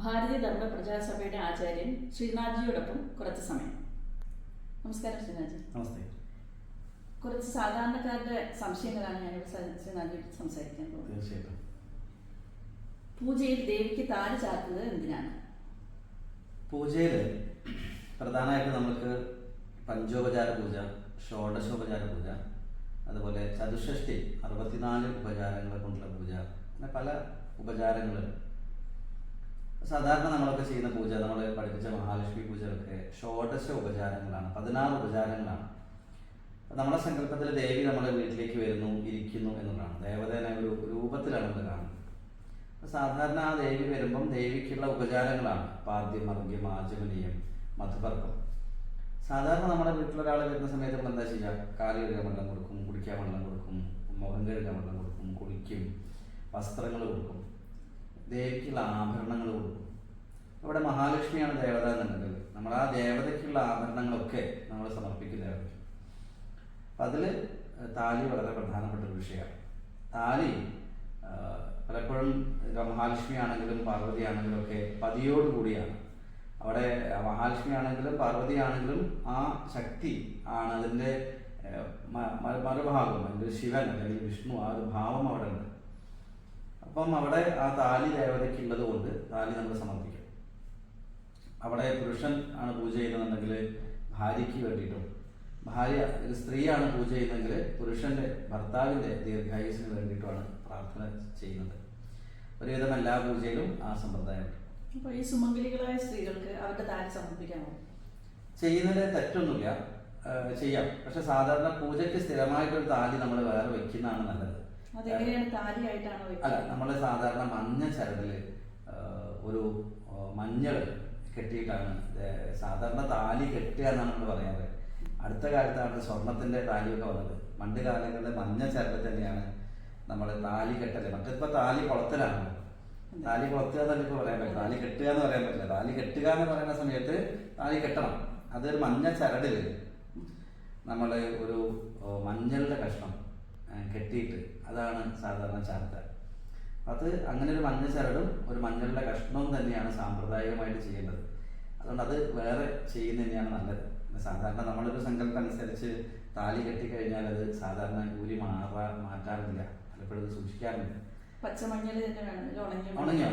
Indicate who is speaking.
Speaker 1: ഭാരതീയ ധർമ്മ പ്രചാരസഭയുടെ ആചാര്യൻ ശ്രീനാഥ്ജിയോടൊപ്പം കുറച്ച് സമയം. നമസ്കാരം ശ്രീനാഥ്ജി.
Speaker 2: നമസ്തേ.
Speaker 1: കുറച്ച് സാധാരണക്കാരുടെ സംശയങ്ങളാണ് ഞാനിവിടെ ശ്രീനാഥ്ജിയോട് സംസാരിക്കാൻ പോകുന്നത്.
Speaker 2: തീർച്ചയായിട്ടും.
Speaker 1: പൂജയിൽ ദേവിക്ക് താഴെ ചാർത്തുന്നത് എന്തിനാണ്?
Speaker 2: പൂജയിൽ പ്രധാനമായിട്ട് നമുക്ക് പഞ്ചോപചാര പൂജ ഷോഡശോപചാര പൂജ അതുപോലെ ചതുഷ്ഠി അറുപത്തിനാല് ഉപചാരങ്ങളെ കൊണ്ടുള്ള പൂജ അങ്ങനെ പല ഉപചാരങ്ങൾ സാധാരണ നമ്മളൊക്കെ ചെയ്യുന്ന പൂജ നമ്മൾ പഠിപ്പിച്ച മഹാലക്ഷ്മി പൂജകളൊക്കെ ഷോഡശ ഉപചാരങ്ങളാണ് പതിനാറ് ഉപചാരങ്ങളാണ്. നമ്മുടെ സങ്കല്പത്തിൽ ദേവി നമ്മുടെ വീട്ടിലേക്ക് വരുന്നു ഇരിക്കുന്നു എന്നുള്ളതാണ്. ദേവതേനെ ഒരു രൂപത്തിലാണ് നമ്മൾ കാണുന്നത്. സാധാരണ ആ ദേവി വരുമ്പം ദേവിക്കുള്ള ഉപചാരങ്ങളാണ്. പാദ്യം അർഘ്യം ആചമനീയം മധുപർക്കം സാധാരണ നമ്മുടെ വീട്ടിലൊരാൾ വരുന്ന സമയത്ത് നമ്മൾ എന്താ ചെയ്യുക? കാൽ കഴുകാൻ വെള്ളം കൊടുക്കും കുടിക്കാൻ വെള്ളം കൊടുക്കും മുഖം കഴുകാൻ വെള്ളം കൊടുക്കും കുളിക്കും വസ്ത്രങ്ങൾ കൊടുക്കും. ദേവിക്കുള്ള ആഭരണങ്ങൾ ഇവിടെ മഹാലക്ഷ്മിയാണ് ദേവത എന്നുണ്ടെങ്കിൽ നമ്മൾ ആ ദേവതയ്ക്കുള്ള ആഭരണങ്ങളൊക്കെ നമ്മൾ സമർപ്പിക്കും അപ്പം അതിൽ താലി വളരെ പ്രധാനപ്പെട്ട ഒരു വിഷയമാണ്. താലി പലപ്പോഴും മഹാലക്ഷ്മി ആണെങ്കിലും പാർവതി ആണെങ്കിലും ഒക്കെ പതിയോട് കൂടിയാണ്. അവിടെ മഹാലക്ഷ്മി ആണെങ്കിലും പാർവതി ആണെങ്കിലും ആ ശക്തി ആണ് അതിന്റെ മറുഭാഗം അല്ലെങ്കിൽ ശിവൻ അല്ലെങ്കിൽ വിഷ്ണു ആ ഒരു ഭാവം അവിടെ ഉണ്ട്. അപ്പം അവിടെ ആ താലി ദേവതയ്ക്കുള്ളത് കൊണ്ട് താലി നമ്മൾ സമർപ്പിക്കും. അവിടെ പുരുഷൻ ആണ് പൂജ ചെയ്യുന്നതെന്നുണ്ടെങ്കിൽ ഭാര്യയ്ക്ക് വേണ്ടിയിട്ടും ഭാര്യ ഒരു സ്ത്രീയാണ് പൂജ ചെയ്യുന്നതെങ്കിൽ പുരുഷന്റെ ഭർത്താവിന്റെ ദീർഘായുസിന് വേണ്ടിയിട്ടുമാണ് പ്രാർത്ഥന ചെയ്യുന്നത്. ഒരുവിധം എല്ലാ പൂജയിലും ആ സമ്പ്രദായമുണ്ട്
Speaker 1: അപ്പോൾ ഈ സുമംഗലികളായ സ്ത്രീകൾക്ക് അവരുടെ താരം സമർപ്പിക്കാമോ?
Speaker 2: ചെയ്യുന്നതിൽ തെറ്റൊന്നുമില്ല. ചെയ്യാം. പക്ഷെ സാധാരണ പൂജയ്ക്ക് സ്ഥിരമായിട്ടൊരു താലി നമ്മൾ വേറെ വെക്കുന്നതാണ് നല്ലത്. അല്ല നമ്മൾ സാധാരണ മഞ്ഞ ചരടിൽ ഒരു മഞ്ഞൾ മഞ്ഞൾ കെട്ടിയിട്ടാണ് സാധാരണ താലി കെട്ടുക എന്നാണ് നമ്മൾ പറയാറ്. അടുത്ത കാലത്താണ് സ്വർണത്തിന്റെ താലിയൊക്കെ വന്നത്. പണ്ട് കാലങ്ങളിൽ മഞ്ഞ ചരട് തന്നെയാണ് നമ്മൾ താലി കെട്ടൽ. മറ്റിപ്പോ താലി കുളത്തിലാണ്. താലി കുളത്തുക എന്നല്ല ഇപ്പൊ പറയാൻ പറ്റില്ല. താലി കെട്ടുക എന്ന് പറയാൻ പറ്റില്ല. താലി കെട്ടുക എന്ന് പറയുന്ന സമയത്ത് താലി കെട്ടണം. അതൊരു മഞ്ഞ ചരടിൽ നമ്മൾ ഒരു മഞ്ഞളുടെ കഷ്ണം കെട്ടിയിട്ട് അതാണ് സാധാരണ ചാർത്ത അത് അങ്ങനെ ഒരു മഞ്ഞ ചരടും ഒരു മഞ്ഞളുടെ കഷ്ണവും തന്നെയാണ് സാമ്പ്രദായികമായിട്ട് ചെയ്യേണ്ടത്. അതുകൊണ്ട് അത് വേറെ ചെയ്യുന്നത് തന്നെയാണ് നല്ലത്. സാധാരണ നമ്മളൊരു സങ്കല്പം അനുസരിച്ച് താലി കെട്ടിക്കഴിഞ്ഞാൽ അത് സാധാരണ കൂലി മാറാ മാറ്റാറില്ല. പലപ്പോഴും സൂക്ഷിക്കാറില്ല
Speaker 1: പച്ചമഞ്ഞൾ തന്നെ വേണം ഇത് ഉണങ്ങിയ